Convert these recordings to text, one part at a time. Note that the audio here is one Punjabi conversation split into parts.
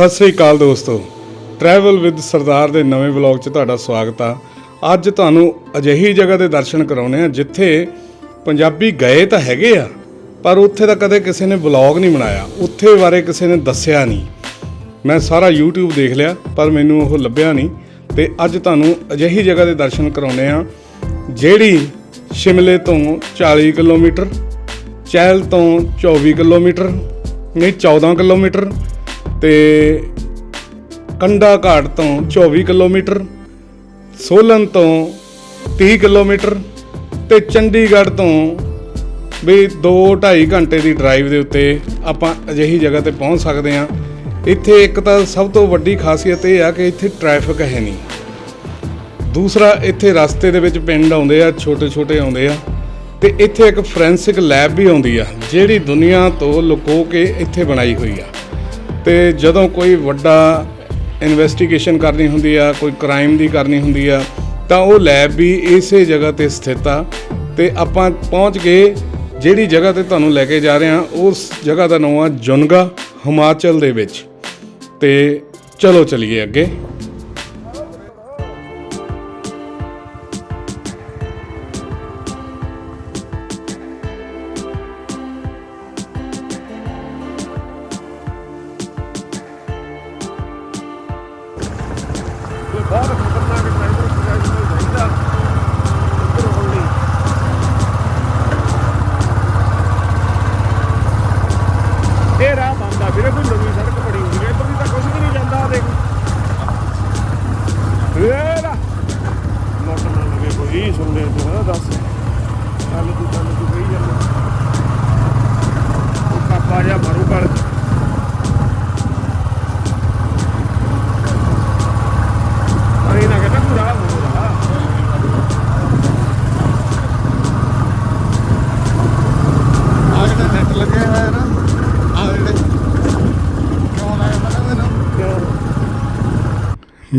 ਸਤਿ ਸ੍ਰੀ ਅਕਾਲ ਦੋਸਤੋ। ਟਰੈਵਲ ਵਿਦ ਸਰਦਾਰ ਦੇ ਨਵੇਂ ਵਲੌਗ 'ਚ ਤੁਹਾਡਾ ਸਵਾਗਤ ਆ। ਅੱਜ ਤੁਹਾਨੂੰ ਅਜਿਹੀ ਜਗ੍ਹਾ ਦੇ ਦਰਸ਼ਨ ਕਰਾਉਣੇ ਆ ਜਿੱਥੇ ਪੰਜਾਬੀ ਗਏ ਤਾਂ ਹੈਗੇ ਆ, ਪਰ ਉੱਥੇ ਤਾਂ ਕਦੇ ਕਿਸੇ ਨੇ ਵਲੌਗ ਨਹੀਂ ਬਣਾਇਆ। ਉੱਥੇ ਬਾਰੇ ਕਿਸੇ ਨੇ ਦੱਸਿਆ ਨਹੀਂ। ਮੈਂ ਸਾਰਾ YouTube ਦੇਖ ਲਿਆ, ਪਰ ਮੈਨੂੰ ਉਹ ਲੱਭਿਆ ਨਹੀਂ। ਤੇ ਅੱਜ ਤੁਹਾਨੂੰ ਅਜਿਹੀ ਜਗ੍ਹਾ ਦੇ ਦਰਸ਼ਨ ਕਰਾਉਣੇ ਆ, ਜਿਹੜੀ ਸ਼ਿਮਲੇ ਤੋਂ 40 ਕਿਲੋਮੀਟਰ, ਚਹਿਲ ਤੋਂ 24 ਕਿਲੋਮੀਟਰ, ਨਹੀਂ 14 ਕਿਲੋਮੀਟਰ ਤੇ ਕੰਡਾ ਘਾਟ ਤੋਂ 24 ਕਿਲੋਮੀਟਰ, ਸੋਲਨ ਤੋਂ 30 ਕਿਲੋਮੀਟਰ ਤੇ ਚੰਡੀਗੜ੍ਹ ਤੋਂ ਵੀ 2-2.5 ਘੰਟੇ ਦੀ ਡਰਾਈਵ ਦੇ ਉੱਤੇ ਆਪਾਂ ਅਜਿਹੀ ਜਗ੍ਹਾ ਤੇ ਪਹੁੰਚ ਸਕਦੇ ਹਾਂ। ਇੱਥੇ ਇੱਕ ਤਾਂ ਸਭ ਤੋਂ ਵੱਡੀ ਖਾਸੀਅਤ ਇਹ ਆ ਕਿ ਇੱਥੇ ਟ੍ਰੈਫਿਕ ਹੈ ਨਹੀਂ। ਦੂਸਰਾ, ਇੱਥੇ ਰਸਤੇ ਦੇ ਵਿੱਚ ਪਿੰਡ ਆਉਂਦੇ ਆ ਛੋਟੇ ਛੋਟੇ ਆਉਂਦੇ ਆ ਤੇ ਇੱਥੇ ਇੱਕ ਫੋਰੈਂਸਿਕ ਲੈਬ ਵੀ ਆਉਂਦੀ ਆ, ਜਿਹੜੀ ਦੁਨੀਆ ਤੋਂ ਲੁਕੋ ਕੇ ਇੱਥੇ ਬਣਾਈ ਹੋਈ ਆ। ਤੇ ਜਦੋਂ ਕੋਈ ਵੱਡਾ ਇਨਵੈਸਟੀਗੇਸ਼ਨ ਕਰਨੀ ਹੁੰਦੀ ਆ, ਕੋਈ ਕ੍ਰਾਈਮ ਦੀ ਕਰਨੀ ਹੁੰਦੀ ਆ, ਤਾਂ ਉਹ ਲੈਬ ਵੀ ਇਸੇ ਜਗ੍ਹਾ ਤੇ ਸਥਿਤ ਆ ਤੇ ਆਪਾਂ ਪਹੁੰਚ ਗਏ। ਜਿਹੜੀ ਜਗ੍ਹਾ ਤੇ ਤੁਹਾਨੂੰ ਲੈ ਕੇ ਜਾ ਰਹੇ ਹਾਂ, ਉਸ ਜਗ੍ਹਾ ਦਾ ਨਾਮ ਆ ਜੁਨਗਾ ਹਿਮਾਚਲ ਦੇ ਵਿੱਚ। ਤੇ ਚਲੋ ਚਲੀਏ ਅੱਗੇ।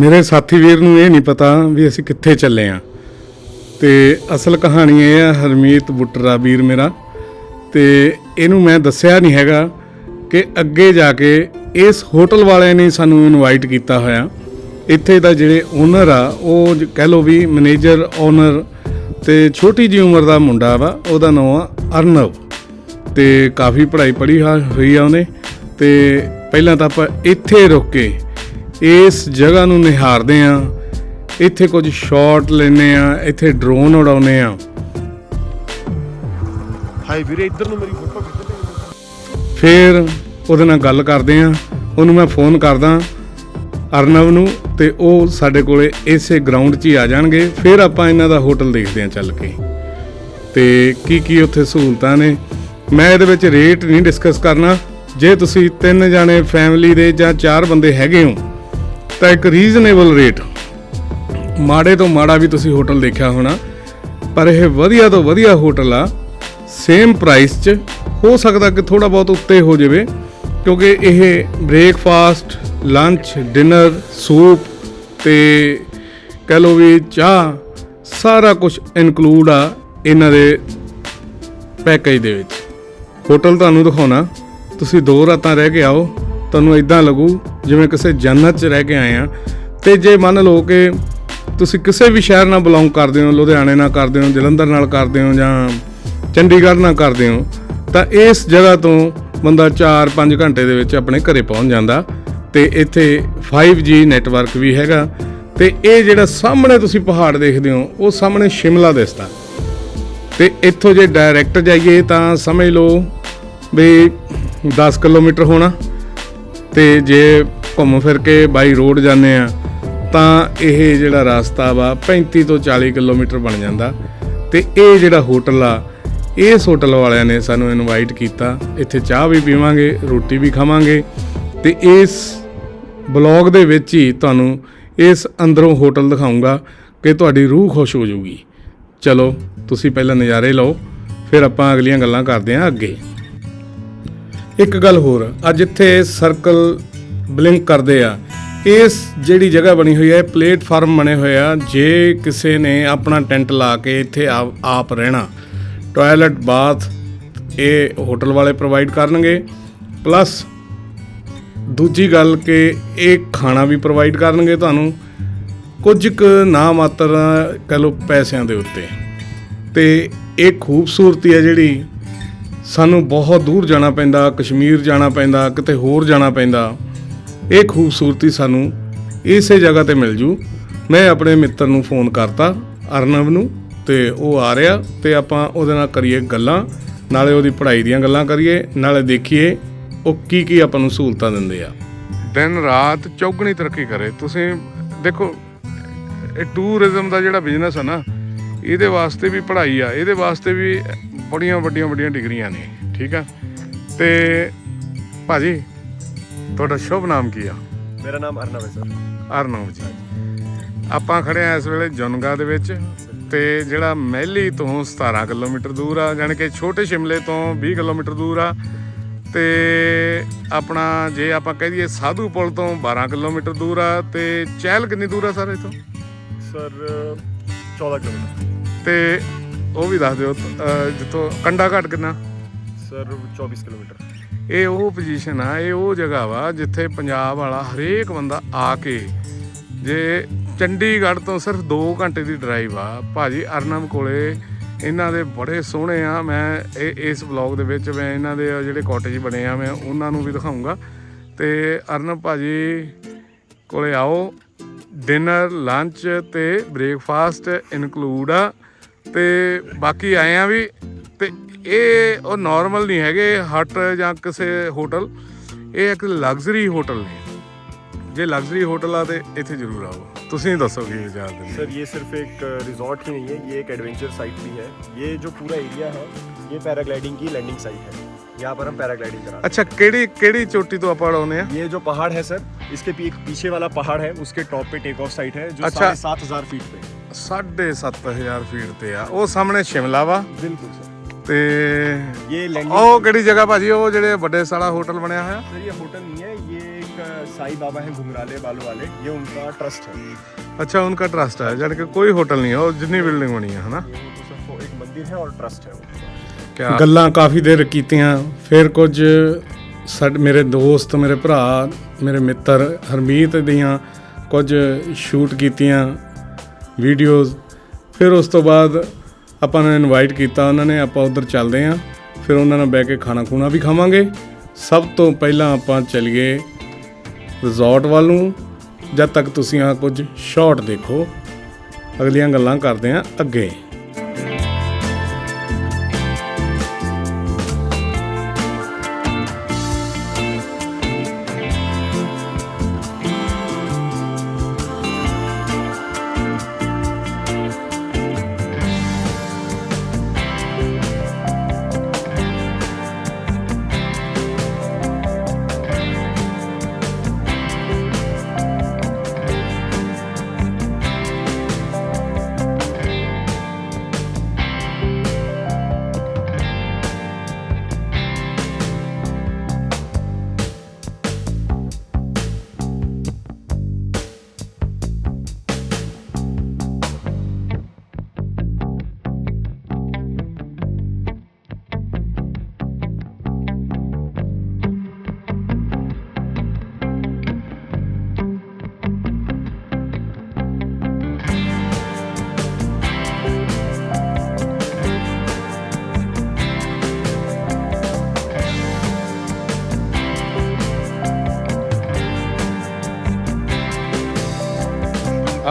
ਮੇਰੇ ਸਾਥੀ ਵੀਰ ਨੂੰ ਇਹ ਨਹੀਂ ਪਤਾ ਵੀ ਅਸੀਂ ਕਿੱਥੇ ਚੱਲੇ ਆ। ਤੇ ਅਸਲ ਕਹਾਣੀ ਇਹ ਆ, ਹਰਮੀਤ ਬੁੱਟਰਾ ਵੀਰ ਮੇਰਾ। ਤੇ ਇਹਨੂੰ ਮੈਂ ਦੱਸਿਆ ਨਹੀਂ ਹੈਗਾ ਕਿ ਅੱਗੇ ਜਾ ਕੇ ਇਸ ਹੋਟਲ ਵਾਲਿਆਂ ਨੇ ਸਾਨੂੰ ਇਨਵਾਈਟ ਕੀਤਾ ਹੋਇਆ। ਇੱਥੇ ਦਾ ਜਿਹੜੇ ਓਨਰ ਆ, ਉਹ ਕਹਿ ਲਓ ਵੀ ਮੈਨੇਜਰ ਓਨਰ ਤੇ ਛੋਟੀ ਜੀ ਉਮਰ ਦਾ ਮੁੰਡਾ ਵਾ, ਉਹਦਾ ਨਾਮ ਆ ਅਰਨਵ। ਤੇ ਕਾਫੀ ਪੜ੍ਹਾਈ ਪੜ੍ਹੀ ਹਾ- ਹੋਈ ਆ ਉਹਨੇ। ਤੇ ਪਹਿਲਾਂ ਤਾਂ ਆਪਾਂ ਇੱਥੇ ਰੁਕ ਕੇ ਇਸ ਜਗ੍ਹਾ ਨੂੰ ਨਿਹਾਰਦੇ ਆ। ਇੱਥੇ ਕੁਝ ਸ਼ਾਟ ਲੈਨੇ ਆ ਇੱਥੇ ਡਰੋਨ ਉਡਾਉਨੇ ਆ। ਹਾਏ ਵੀਰੇ ਇੱਧਰ ਨੂੰ ਮੇਰੀ ਫੋਟੋ ਖਿੱਚ ਦੇ। ਫਿਰ ਉਹਦੇ ਨਾਲ ਗੱਲ ਕਰਦੇ ਆ। ਉਹਨੂੰ ਮੈਂ ਫੋਨ ਕਰਦਾ ਅਰਨਵ ਨੂੰ ਤੇ ਉਹ ਸਾਡੇ ਕੋਲੇ ਇਸੇ ਗਰਾਊਂਡ 'ਚ ਹੀ ਆ ਜਾਣਗੇ। ਫਿਰ ਆਪਾਂ ਇਹਨਾਂ ਦਾ ਹੋਟਲ ਦੇਖਦੇ ਆ ਚੱਲ ਕੇ। ਤੇ ਕੀ ਕੀ ਉੱਥੇ ਸਹੂਲਤਾਂ ਨੇ। ਮੈਂ ਇਹਦੇ ਵਿੱਚ ਰੇਟ ਨਹੀਂ ਡਿਸਕਸ ਕਰਨਾ। ਜੇ ਤੁਸੀਂ ਤਿੰਨ ਜਾਣੇ ਫੈਮਿਲੀ ਦੇ ਜਾਂ ਚਾਰ ਬੰਦੇ ਹੈਗੇ ਹੋ ਤਾਂ ਇੱਕ ਰੀਜ਼ਨੇਬਲ ਰੇਟ ਮਾੜੇ ਤੋਂ ਮਾੜਾ ਵੀ ਤੁਸੀਂ ਹੋਟਲ ਦੇਖਿਆ ਹੋਣਾ, ਪਰ ਇਹ ਵਧੀਆ ਤੋਂ ਵਧੀਆ ਹੋਟਲ ਆ ਸੇਮ ਪ੍ਰਾਈਸ 'ਚ। ਹੋ ਸਕਦਾ ਕਿ ਥੋੜਾ ਬਹੁਤ ਉੱਤੇ ਹੋ ਜਾਵੇ, ਕਿਉਂਕਿ ਇਹ ਬ੍ਰੇਕਫਾਸਟ ਲੰਚ ਡਿਨਰ ਸੂਪ ਤੇ ਕਹਿ ਲਓ ਵੀ ਚਾਹ, ਸਾਰਾ ਕੁਝ ਇਨਕਲੂਡ ਆ ਇਹਨਾਂ ਦੇ ਪੈਕੇਜ ਦੇ ਵਿੱਚ। ਹੋਟਲ ਤੁਹਾਨੂੰ ਦਿਖਾਉਣਾ। ਤੁਸੀਂ ਦੋ ਰਾਤਾਂ ਰਹਿ ਕੇ ਆਓ, ਤੁਹਾਨੂੰ ਇਦਾਂ ਲੱਗੂ ਜਿਵੇਂ ਕਿਸੇ ਜੰਨਤ 'ਚ ਰਹਿ ਕੇ ਆਏ ਆ, ਤੇ ਜੇ ਮੰਨ ਲਓ ਕਿ ਤੁਸੀਂ ਕਿਸੇ ਵੀ ਸ਼ਹਿਰ ਨਾਲ ਬਿਲੋਂਗ ਕਰਦੇ ਹੋ, ਲੁਧਿਆਣੇ ਨਾਲ ਕਰਦੇ ਹੋ, ਜਲੰਧਰ ਨਾਲ ਕਰਦੇ ਹੋ ਜਾਂ ਚੰਡੀਗੜ੍ਹ ਨਾਲ ਕਰਦੇ ਹੋ, ਤਾਂ ਇਸ ਜਗ੍ਹਾ ਤੋਂ ਬੰਦਾ 4-5 ਘੰਟੇ ਦੇ ਵਿੱਚ ਆਪਣੇ ਘਰੇ ਪਹੁੰਚ ਜਾਂਦਾ ਤੇ ਇੱਥੇ 5G ਨੈਟਵਰਕ ਵੀ ਹੈਗਾ ਤੇ ਇਹ ਜਿਹੜਾ ਸਾਹਮਣੇ ਤੁਸੀਂ ਪਹਾੜ ਦੇਖਦੇ ਹੋ, ਉਹ ਸਾਹਮਣੇ ਸ਼ਿਮਲਾ ਦਿਸਦਾ ਤੇ ਇੱਥੋਂ ਜੇ ਡਾਇਰੈਕਟ ਜਾਈਏ ਤਾਂ ਸਮਝ ਲਓ ਵੀ 10 ਕਿਲੋਮੀਟਰ ਹੋਣਾ। ਤੇ ਜੇ ਘੁੰਮ ਫਿਰ ਕੇ ਬਾਈ ਰੋਡ ਜਾਂਦੇ ਆ, ਤਾਂ ਇਹ ਜਿਹੜਾ ਰਸਤਾ ਵਾ 35 ਤੋਂ 40 ਕਿਲੋਮੀਟਰ ਬਣ ਜਾਂਦਾ। ਤੇ ਇਹ ਜਿਹੜਾ ਹੋਟਲ ਆ, ਇਸ ਹੋਟਲ ਵਾਲਿਆਂ ਨੇ ਸਾਨੂੰ ਇਨਵਾਈਟ ਕੀਤਾ। ਇੱਥੇ ਚਾਹ ਵੀ ਪੀਵਾਂਗੇ, ਰੋਟੀ ਵੀ ਖਾਵਾਂਗੇ। ਤੇ ਇਸ ਬਲੌਗ ਦੇ ਵਿੱਚ ਹੀ ਤੁਹਾਨੂੰ ਇਸ ਅੰਦਰੋਂ ਹੋਟਲ ਦਿਖਾਉਂਗਾ ਕਿ ਤੁਹਾਡੀ ਰੂਹ ਖੁਸ਼ ਹੋ ਜਾਊਗੀ। ਚਲੋ, ਤੁਸੀਂ ਪਹਿਲਾਂ ਨਜ਼ਾਰੇ ਲਓ, ਫਿਰ ਆਪਾਂ ਅਗਲੀਆਂ ਗੱਲਾਂ ਕਰਦੇ ਹਾਂ ਅੱਗੇ। ਇੱਕ ਗੱਲ ਹੋਰ, ਅੱਜ ਇੱਥੇ ਸਰਕਲ ਬਲਿੰਕ ਕਰਦੇ ਆ। ਇਸ ਜਿਹੜੀ ਜਗ੍ਹਾ ਬਣੀ ਹੋਈ ਹੈ ਪਲੇਟਫਾਰਮ ਬਣੇ ਹੋਏ ਆ, ਜੇ ਕਿਸੇ ਨੇ ਆਪਣਾ ਟੈਂਟ ਲਾ ਕੇ ਇੱਥੇ ਆਪ ਆਪ ਰਹਿਣਾ। ਟਾਇਲਟ ਬਾਥ ਇਹ ਹੋਟਲ ਵਾਲੇ ਪ੍ਰੋਵਾਈਡ ਕਰਨਗੇ। ਪਲੱਸ ਦੂਜੀ ਗੱਲ ਕਿ ਇਹ ਖਾਣਾ ਵੀ ਪ੍ਰੋਵਾਈਡ ਕਰਨਗੇ ਤੁਹਾਨੂੰ। ਕੁਝ ਕੁ ਨਾ ਮਾਤਰ, ਕਹ ਲਓ, ਪੈਸਿਆਂ ਦੇ ਉੱਤੇ। ਤੇ ਇਹ ਖੂਬਸੂਰਤੀ ਹੈ ਜਿਹੜੀ ਸਾਨੂੰ ਬਹੁਤ ਦੂਰ ਜਾਣਾ ਪੈਂਦਾ, ਕਸ਼ਮੀਰ ਜਾਣਾ ਪੈਂਦਾ, ਕਿਤੇ ਹੋਰ ਜਾਣਾ ਪੈਂਦਾ। ਇਹ ਖੂਬਸੂਰਤੀ ਸਾਨੂੰ ਇਸੇ ਜਗ੍ਹਾ ਤੇ ਮਿਲ ਜੂ। ਮੈਂ ਆਪਣੇ ਮਿੱਤਰ ਨੂੰ ਫੋਨ ਕਰਤਾ, ਅਰਨਵ ਨੂੰ, ਤੇ ਉਹ ਆ ਰਿਹਾ, ਤੇ ਆਪਾਂ ਉਹਦੇ ਨਾਲ ਕਰੀਏ ਗੱਲਾਂ। ਨਾਲੇ ਉਹਦੀ ਪੜ੍ਹਾਈ ਦੀਆਂ ਗੱਲਾਂ ਕਰੀਏ, ਨਾਲੇ ਦੇਖੀਏ ਉਹ ਕੀ ਕੀ ਆਪਾਂ ਨੂੰ ਸਹੂਲਤਾਂ ਦਿੰਦੇ ਆ। ਦਿਨ ਰਾਤ ਚੌਗਣੀ ਤਰੱਕੀ ਕਰੇ। ਤੁਸੀਂ ਦੇਖੋ, ਇਹ ਟੂਰਿਜ਼ਮ ਦਾ ਜਿਹੜਾ ਬਿਜ਼ਨਸ ਹੈ ਨਾ, ਇਹਦੇ ਵਾਸਤੇ ਵੀ ਪੜ੍ਹਾਈ ਆ, ਇਹਦੇ ਵਾਸਤੇ ਵੀ ਬੜੀਆਂ ਵੱਡੀਆਂ ਵੱਡੀਆਂ ਡਿਗਰੀਆਂ ਨੇ ਠੀਕ ਆ? ਤੇ ਭਾਜੀ ਤੁਹਾਡਾ ਸ਼ੁਭ ਨਾਮ ਕੀ ਆ? ਮੇਰਾ ਨਾਮ ਅਰਨਵ ਹੈ ਸਰ। ਅਰਨਵ ਜੀ। ਆਪਾਂ ਖੜੇ ਆ ਇਸ ਵੇਲੇ ਜੁਨਗਾ ਦੇ ਵਿੱਚ ਤੇ ਜਿਹੜਾ ਮਹਿਲੀ ਤੋਂ 17 ਕਿਲੋਮੀਟਰ ਦੂਰ ਆ ਜਾਣੀ ਕਿ ਛੋਟੇ ਸ਼ਿਮਲੇ ਤੋਂ 20 ਕਿਲੋਮੀਟਰ ਦੂਰ ਆ ਤੇ ਆਪਣਾ ਜੇ ਆਪਾਂ ਕਹਿ ਦਈਏ ਸਾਧੂ ਪੁਲ ਤੋਂ 12 ਕਿਲੋਮੀਟਰ ਦੂਰ ਆ ਤੇ ਚਹਿਲ ਕਿੰਨੀ ਦੂਰ ਆ ਸਰ ਇਥੋਂ? Sir 14 kilometre. ਤੇ ਉਹ ਵੀ ਦੱਸ ਦਿਓ ਅਹ, ਜਿੱਥੋਂ ਕੰਡਾ ਘਾਟ ਕਿੰਨਾ? Sir 24 kilometre. ਇਹ ਉਹ ਪੋਜੀਸ਼ਨ ਆ ਇਹ ਉਹ ਜਗ੍ਹਾ ਵਾ ਜਿੱਥੇ ਪੰਜਾਬ ਵਾਲਾ ਹਰੇਕ ਬੰਦਾ ਆ ਕੇ ਜੇ ਚੰਡੀਗੜ੍ਹ ਤੋਂ ਸਿਰਫ 2 ਘੰਟੇ ਦੀ ਡਰਾਈਵ ਆ ਭਾਜੀ ਅਰਨਮ ਕੋਲੇ ਇਹਨਾਂ ਦੇ ਬੜੇ ਸੋਹਣੇ ਆ ਮੈਂ ਇਹ ਇਸ ਵਲੌਗ ਦੇ ਵਿੱਚ ਮੈਂ ਇਹਨਾਂ ਦੇ ਜਿਹੜੇ ਕਾਟੇਜ ਬਣੇ ਆ ਮੈਂ ਉਹਨਾਂ ਨੂੰ ਵੀ ਦਿਖਾਉਂਗਾ ਤੇ ਅਰਨਮ ਭਾਜੀ ਕੋਲੇ ਆਓ ਡਿਨਰ ਲੰਚ ਤੇ ਬ੍ਰੇਕਫਾਸਟ ਇਨਕਲੂਡ ਆ। ਤੇ ਬਾਕੀ ਆਏ ਆ ਵੀ ਤੇ ਇਹ ਉਹ ਨਾਰਮਲ ਨਹੀਂ ਹੈਗੇ ਹਟ ਜਾਂ ਕਿਸੇ ਹੋਟਲ ਇਹ ਇੱਕ ਲਗਜ਼ਰੀ ਹੋਟਲ ਨੇ ਜੇ ਲਗਜ਼ਰੀ ਹੋਟਲ ਆ ਤੇ ਇੱਥੇ ਜ਼ਰੂਰ ਆਓ ਤੁਸੀਂ ਦੱਸੋ ਕੀ ਵਿਚਾਰ ਦਿੰਦੇ सर ये सिर्फ एक रिजॉर्ट ही नहीं है ये एक एडवेंचर साइट भी है ये जो पूरा एरिया है ये पैराग्लाइडिंग की लैंडिंग साइट है यहाँ पर हम पैराग्लाइडिंग कराते ਅੱਛਾ ਕਿਹੜੀ ਕਿਹੜੀ ਚੋਟੀ ਤੋਂ ਆਪਾਂ ਆਉਨੇ ਆ हैं ये जो पहाड़ है सर इसके पी- पीछे वाला पहाड़ है उसके टॉप पे टेक ऑफ साइट है जो अच्छा। साढ़े सात हजार फीट पे है। 7500 ਫੀਟ ਤੇ ਆ ਉਹ ਸਾਹਮਣੇ ਸ਼ਿਮਲਾ ਵਾ बिल्कुल सर ਤੇ ये लैंडिंग ਉਹ ਕਿਹੜੀ ਜਗ੍ਹਾ ਭਾਜੀ ਉਹ ਜਿਹੜੇ ਵੱਡੇ ਸਾਲਾ ਹੋਟਲ ਬਣਿਆ ਹੋਇਆ सर ये होटल नहीं है ये एक साई बाबा है घुंघराले बालों वाले ये उनका ट्रस्ट है ये ਅੱਛਾ ਉਹਨਾਂ ਟਰਸਟ ਹੈ ਜਾਣੀ ਕਿ ਕੋਈ ਹੋਟਲ ਨਹੀਂ ਹੈ ਉਹ ਜਿੰਨੀ ਬਿਲਡਿੰਗ ਬਣੀ ਹੈ ਹਨਾ तो सर वो एक मंदिर है और ट्रस्ट है वो ਗੱਲਾਂ ਕਾਫੀ ਦੇਰ ਕੀਤੀਆਂ ਫਿਰ ਕੁਝ ਸਾਡੇ ਮੇਰੇ ਦੋਸਤ ਮੇਰੇ ਭਰਾ ਮੇਰੇ ਮਿੱਤਰ ਹਰਮੀਤ ਦੀਆਂ ਕੁਝ ਸ਼ੂਟ ਕੀਤੀਆਂ ਵੀਡੀਓਜ਼ ਫਿਰ ਉਸ ਤੋਂ ਬਾਅਦ ਆਪਾਂ ਨੂੰ ਇਨਵਾਈਟ ਕੀਤਾ ਉਹਨਾਂ ਨੇ, ਆਪਾਂ ਉਧਰ ਚੱਲਦੇ ਆਂ ਫਿਰ ਉਹਨਾਂ ਨਾਲ ਬਹਿ ਕੇ ਖਾਣਾ ਖੂਣਾ ਵੀ ਖਾਵਾਂਗੇ। ਸਭ ਤੋਂ ਪਹਿਲਾਂ ਆਪਾਂ ਚਲੀਏ ਰਿਜ਼ੋਰਟ ਵੱਲ ਨੂੰ। ਜਦ ਤੱਕ ਤੁਸੀਂ ਆ ਕੁਝ ਸ਼ਾਰਟ ਦੇਖੋ, ਅਗਲੀਆਂ ਗੱਲਾਂ ਕਰਦੇ ਆਂ ਅੱਗੇ।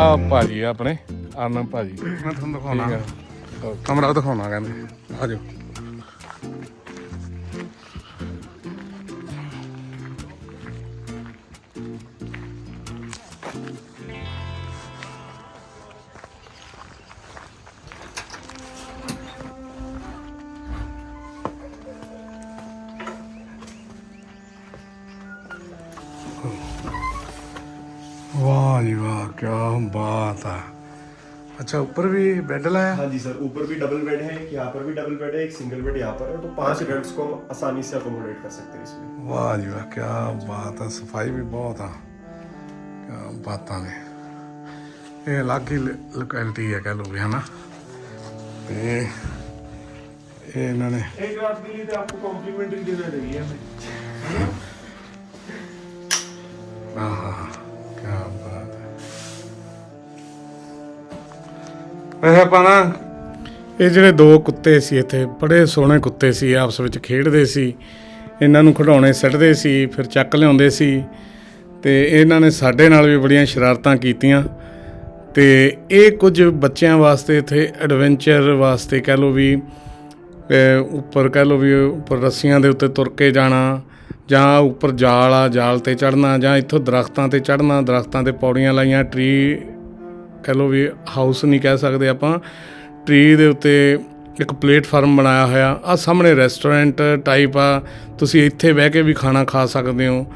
ਆ ਭਾਜੀ ਆ ਆਪਣੇ ਆਨੰਦ ਭਾਜੀ। ਮੈਂ ਤੁਹਾਨੂੰ ਦਿਖਾਉਣਾ। ਕਮਰਾ ਦਿਖਾਉਣਾ ਕਹਿੰਦੇ। ਆ ਜਾਓ। क्या बात है। अच्छा ऊपर भी बेड लाया? हाँ जी सर ऊपर भी डबल बेड है यहाँ पर भी डबल बेड है एक सिंगल बेड यहाँ पर है तो पाँच अच्छा। बेड्स को हम आसानी से अकोमोडेट कर सकते हैं इसमें। वाह जी वाह क्या बात है सफ़ाई भी बहुत है। क्या बात है ये अलग ही लोकेलिटी है कह लो भी है ना? ये ये इन्होंने एक रात के लिए तो आपको कॉम्प्लीमेंट्री डिनर दी हमें। हाँ। ਵੈਸੇ ਆਪਾਂ ਇਹ ਜਿਹੜੇ ਦੋ ਕੁੱਤੇ ਸੀ ਇੱਥੇ, ਬੜੇ ਸੋਹਣੇ ਕੁੱਤੇ ਸੀ, ਆਪਸ ਵਿੱਚ ਖੇਡਦੇ ਸੀ। ਇਹਨਾਂ ਨੂੰ ਖਿਡੌਣੇ ਸੱਟਦੇ ਸੀ, ਫਿਰ ਚੱਕ ਲਿਆਉਂਦੇ ਸੀ। ਤੇ ਇਹਨਾਂ ਨੇ ਸਾਡੇ ਨਾਲ ਵੀ ਬੜੀਆਂ ਸ਼ਰਾਰਤਾਂ ਕੀਤੀਆਂ। ਤੇ ਇਹ ਕੁਝ ਬੱਚਿਆਂ ਵਾਸਤੇ ਇੱਥੇ ਐਡਵੈਂਚਰ ਵਾਸਤੇ ਕਹਿ ਲਓ ਵੀ ਉੱਪਰ ਕਹਿ ਲਓ ਵੀ ਉੱਪਰ ਰੱਸੀਆਂ ਦੇ ਉੱਤੇ ਤੁਰ ਕੇ ਜਾਣਾ, ਜਾਂ ਉੱਪਰ ਜਾਲ ਆ, ਜਾਲ ਤੇ ਚੜਨਾ ਜਾਂ ਇੱਥੋਂ ਦਰਖਤਾਂ ਤੇ ਚੜਨਾ ਦਰਖਤਾਂ ਤੇ ਪੌੜੀਆਂ ਲਾਈਆਂ ਟਰੀ ਕਹਿ ਲਓ ਵੀ ਹਾਊਸ ਨਹੀਂ ਕਹਿ ਸਕਦੇ ਆਪਾਂ ਟਰੀ ਦੇ ਉੱਤੇ ਇੱਕ ਪਲੇਟਫਾਰਮ ਬਣਾਇਆ ਹੋਇਆ ਆ ਸਾਹਮਣੇ ਰੈਸਟੋਰੈਂਟ ਟਾਈਪ ਆ, ਤੁਸੀਂ ਇੱਥੇ ਬਹਿ ਕੇ ਵੀ ਖਾਣਾ ਖਾ ਸਕਦੇ ਹੋ।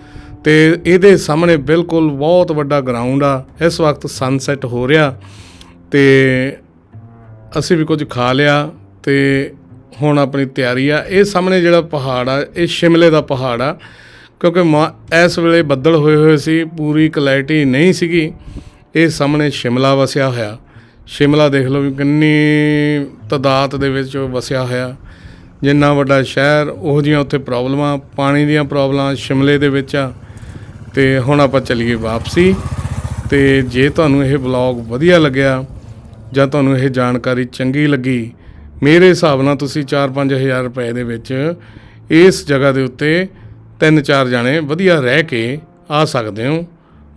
ਤੇ ਇਹਦੇ ਸਾਹਮਣੇ ਬਿਲਕੁਲ ਬਹੁਤ ਵੱਡਾ ਗਰਾਊਂਡ ਆ, ਇਸ ਵਕਤ ਸਨਸੈਟ ਹੋ ਰਿਹਾ, ਤੇ ਅਸੀਂ ਵੀ ਕੁਝ ਖਾ ਲਿਆ, ਤੇ ਹੁਣ ਆਪਣੀ ਤਿਆਰੀ ਆ। ਇਹ ਸਾਹਮਣੇ ਜਿਹੜਾ ਪਹਾੜ ਆ, ਇਹ ਸ਼ਿਮਲੇ ਦਾ ਪਹਾੜ ਆ, ਕਿਉਂਕਿ ਮਾ- ਇਸ ਵੇਲੇ ਬੱਦਲ ਹੋਏ ਹੋਏ ਸੀ, ਪੂਰੀ ਕਲੈਰਿਟੀ ਨਹੀਂ ਸੀਗੀ। ਇਹ ਸਾਹਮਣੇ ਸ਼ਿਮਲਾ ਵਸਿਆ ਹੋਇਆ। ਸ਼ਿਮਲਾ ਦੇਖ ਲਓ ਵੀ ਕਿੰਨੀ ਤਦਾਦ ਦੇ ਵਿੱਚ ਵਸਿਆ ਹੋਇਆ। ਜਿੰਨਾ ਵੱਡਾ ਸ਼ਹਿਰ, ਉਹ ਜੀਆਂ ਉੱਥੇ ਪ੍ਰੋਬਲਮਾਂ, ਪਾਣੀ ਦੀਆਂ ਪ੍ਰੋਬਲਮਾਂ ਸ਼ਿਮਲੇ ਦੇ ਵਿੱਚ ਆ। ਤੇ ਹੁਣ ਆਪਾਂ ਚੱਲੀਏ ਵਾਪਸੀ। ਤੇ ਜੇ ਤੁਹਾਨੂੰ ਇਹ ਵਲੌਗ ਵਧੀਆ ਲੱਗਿਆ ਜਾਂ ਤੁਹਾਨੂੰ ਇਹ ਜਾਣਕਾਰੀ ਚੰਗੀ ਲੱਗੀ, ਮੇਰੇ ਹਿਸਾਬ ਨਾਲ ਤੁਸੀਂ 4-5000 ਰੁਪਏ ਦੇ ਵਿੱਚ ਇਸ ਜਗ੍ਹਾ ਦੇ ਉੱਤੇ ਤਿੰਨ ਚਾਰ ਜਾਣੇ ਵਧੀਆ ਰਹਿ ਕੇ ਆ ਸਕਦੇ ਹੋ।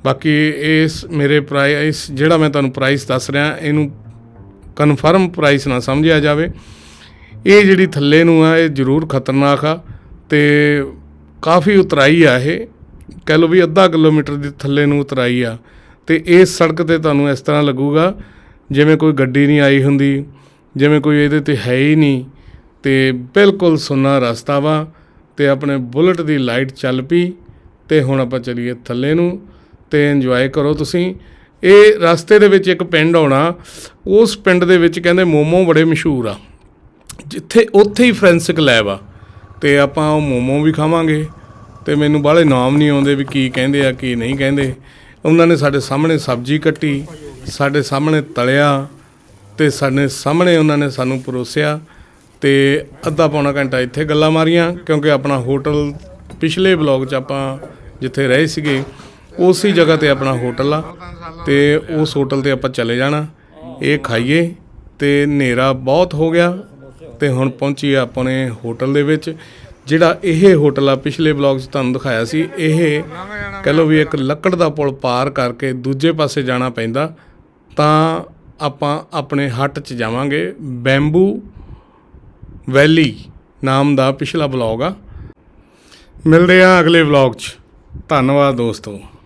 ਬਾਕੀ ਇਸ ਮੇਰੇ ਪ੍ਰਾਈਸ ਜਿਹੜਾ ਮੈਂ ਤੁਹਾਨੂੰ ਪ੍ਰਾਈਸ ਦੱਸ ਰਿਹਾ, ਇਹਨੂੰ ਕਨਫਰਮ ਪ੍ਰਾਈਸ ਨਾ ਸਮਝਿਆ ਜਾਵੇ। ਇਹ ਜਿਹੜੀ ਥੱਲੇ ਨੂੰ ਆ, ਇਹ ਜ਼ਰੂਰ ਖਤਰਨਾਕ ਆ ਤੇ ਕਾਫੀ ਉਤਰਾਈ ਆ ਇਹ। ਕਹਿ ਲਓ ਵੀ ਅੱਧਾ ਕਿਲੋਮੀਟਰ ਦੀ ਥੱਲੇ ਨੂੰ ਉਤਰਾਈ ਆ। ਤੇ ਇਸ ਸੜਕ ਤੇ ਤੁਹਾਨੂੰ ਇਸ ਤਰ੍ਹਾਂ ਲੱਗੂਗਾ, ਜਿਵੇਂ ਕੋਈ ਗੱਡੀ ਨਹੀਂ ਆਈ ਹੁੰਦੀ, ਜਿਵੇਂ ਕੋਈ ਇਹਦੇ ਤੇ ਹੈ ਹੀ ਨਹੀਂ। ਤੇ ਬਿਲਕੁਲ ਸੁੰਨਾ ਰਸਤਾ ਵਾ ਤੇ ਆਪਣੇ ਬੁਲਟ ਦੀ ਲਾਈਟ ਚੱਲ ਪਈ ਤੇ ਹੁਣ ਆਪਾਂ ਚਲੀਏ ਥੱਲੇ ਨੂੰ। ਤੇ ਇੰਜੋਏ ਕਰੋ ਤੁਸੀਂ। ਇਹ ਰਸਤੇ ਦੇ ਵਿੱਚ ਇੱਕ ਪਿੰਡ ਆਉਣਾ, ਉਸ ਪਿੰਡ ਦੇ ਵਿੱਚ ਕਹਿੰਦੇ ਮੋਮੋ ਬੜੇ ਮਸ਼ਹੂਰ ਆ। ਜਿੱਥੇ ਉੱਥੇ ਹੀ ਫ੍ਰੈਂਸਿਕ ਲੈਬ ਆ। ਤੇ ਆਪਾਂ ਉਹ ਮੋਮੋ ਵੀ ਖਾਵਾਂਗੇ। ਤੇ ਮੈਨੂੰ ਬਾਹਲੇ ਨਾਮ ਨਹੀਂ ਆਉਂਦੇ ਵੀ ਕੀ ਕਹਿੰਦੇ ਆ, ਕੀ ਨਹੀਂ ਕਹਿੰਦੇ। ਉਹਨਾਂ ਨੇ ਸਾਡੇ ਸਾਹਮਣੇ ਸਬਜ਼ੀ ਕੱਟੀ, ਸਾਡੇ ਸਾਹਮਣੇ ਤਲਿਆ, ਤੇ ਸਾਡੇ ਸਾਹਮਣੇ ਉਹਨਾਂ ਨੇ ਸਾਨੂੰ ਪਰੋਸਿਆ। ਤੇ ਅੱਧਾ ਪੌਣਾ ਘੰਟਾ ਇੱਥੇ ਗੱਲਾਂ ਮਾਰੀਆਂ, ਕਿਉਂਕਿ ਆਪਣਾ ਹੋਟਲ ਪਿਛਲੇ ਬਲੌਗ 'ਚ ਆਪਾਂ ਜਿੱਥੇ ਰਹੇ ਸੀਗੇ ਉਸੇ ਜਗ੍ਹਾ ਤੇ ਆਪਣਾ ਹੋਟਲ ਆ ਤੇ ਉਸ ਹੋਟਲ ਤੇ ਆਪਾਂ ਚਲੇ ਜਾਣਾ। ਇਹ ਖਾਈਏ ਤੇ ਹਨੇਰਾ ਬਹੁਤ ਹੋ ਗਿਆ ਤੇ ਹੁਣ ਪਹੁੰਚੀ ਆਪਣੇ ਹੋਟਲ ਦੇ ਵਿੱਚ, ਜਿਹੜਾ ਇਹ ਹੋਟਲ ਆ, ਪਿਛਲੇ ਬਲੌਗ 'ਚ ਤੁਹਾਨੂੰ ਦਿਖਾਇਆ ਸੀ। ਇਹ ਕਹ ਲਓ ਵੀ ਇੱਕ ਲੱਕੜ ਦਾ ਪੁਲ ਪਾਰ ਕਰਕੇ ਦੂਜੇ ਪਾਸੇ ਜਾਣਾ ਪੈਂਦਾ। ਤਾਂ ਆਪਾਂ ਆਪਣੇ ਹੱਟ 'ਚ ਜਾਵਾਂਗੇ। ਬੈਂਬੂ ਵੈਲੀ ਨਾਮ ਦਾ ਪਿਛਲਾ ਬਲੌਗ ਆ। ਮਿਲਦੇ ਆ ਅਗਲੇ ਬਲੌਗ 'ਚ। ਧੰਨਵਾਦ ਦੋਸਤੋ।